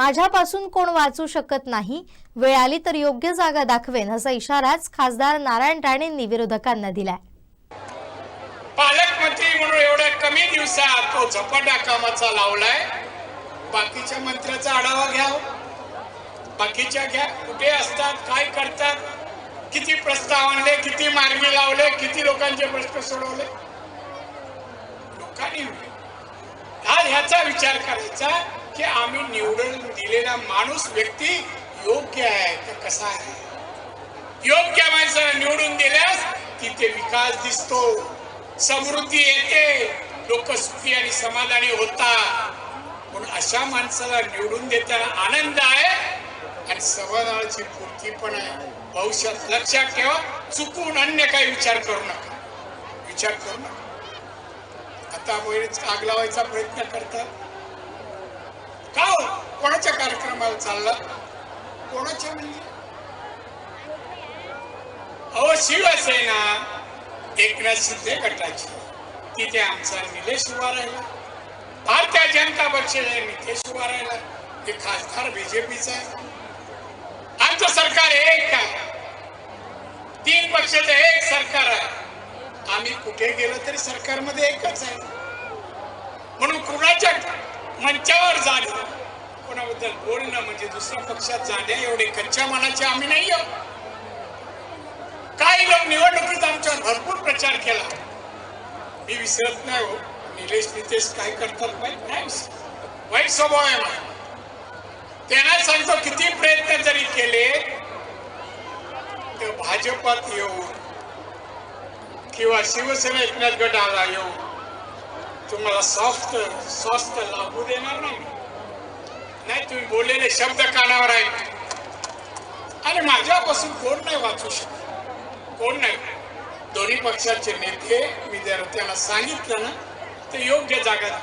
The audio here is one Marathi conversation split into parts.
माझ्यापासून कोण वाचू शकत नाही? वेळ आली तर योग्य जागा दाखवेन असा इशाराच खासदार नारायण राणेंनी विरोधकांना दिलाय. पालकमंत्री म्हणून एवढ्या कमी दिवसात तो झपाटा कामाचा लावलाय. बाकीच्या मंत्र्याचा आढावा घ्या हो. बाकीच्या घ्या. कुठे असतात काय करतात किती प्रस्ताव आणले किती मार्गी लावले किती लोकांचे प्रश्न सोडवले? लोकांनी ह्याचा विचार करायचा की आम्ही निवडून दिलेला माणूस व्यक्ती योग्य आहे तर कसा आहे? योग्य माणसाला निवडून दिल्यास तिथे विकास दिसतो समृद्धी येते लोक सुखी आणि समाधानी होतात. म्हणून अशा माणसाला निवडून देताना आनंद आहे आणि समाधानाची पूर्ती पण आहे. भविष्यात लक्षात ठेवा चुकून अन्य काही विचार करू नका. विचार करू नका. आता बरेच आग लावायचा प्रयत्न करतात. का हो? कोणाच्या कार्यक्रमाला चालला? कोणाच्या म्हणजे? अहो शिवसेना एकनाथ शिंदे गटाची. तिथे आमचा निलेश उभा राहिला. भारतीय जनता पक्षाचे नितेश उभा राहिला. ते खासदार बीजेपीचा आहे. आमचं सरकार एक का तीन पक्षाचं एक सरकार आहे. आम्ही कुठे गेलो तरी सरकारमध्ये एकच आहे. म्हणून कुणाच्या मंचावर जाणं कोणाबद्दल बोलणं म्हणजे दुसऱ्या पक्षात जाणे एवढे कच्च्या मनाचे आम्ही नाही आहोत काही लोक निवडणुकीत आमच्यावर भरपूर प्रचार केला. मी विसरत नाही हो. निलेश नितेश काय करतात माहीत नाही वाईट स्वभाव आहे मला त्यांना सांगतो किती प्रयत्न जरी केले तर भाजपात येऊन किंवा शिवसेना एकनाथ गट आला येऊन तुम्हाला सॉफ्ट स्वस्त लागू देणार नाही. नाही तुम्ही बोललेले शब्द कानावर आहेत. आणि माझ्यापासून कोण नाही वाचू शकत? कोण नाही? दोन्ही पक्षाचे नेते मी जर त्याला सांगितलं ना ते योग्य जागा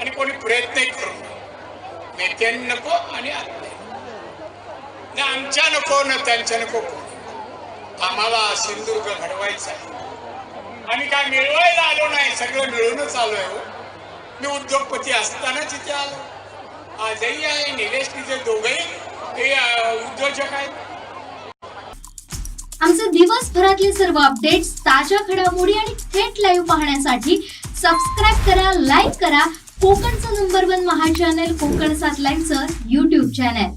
आणि कोणी प्रयत्नही करू नये. नेत्यांनी नको आणि ना आमच्या नको ना त्यांच्या नको. आम्हाला सिंधुदुर्ग घडवायचा आहे. आम्ही काय मिळवायला आलो नाही सगळं मिळूनच आलो आहे हो. मी उद्योगपती असतानाच इथे आलो. आजही आहे निलेश तिथे दोघही ते उद्योजक आहेत. आमचे दिवसभरातले सर्व अपडेट्स ताज्या घडामोडी आणि थेट लाईव्ह पाहण्यासाठी सबस्क्राईब करा लाईक करा. कोकणचं नंबर वन महा चॅनल कोकण सात लाईनचं युट्यूब चॅनल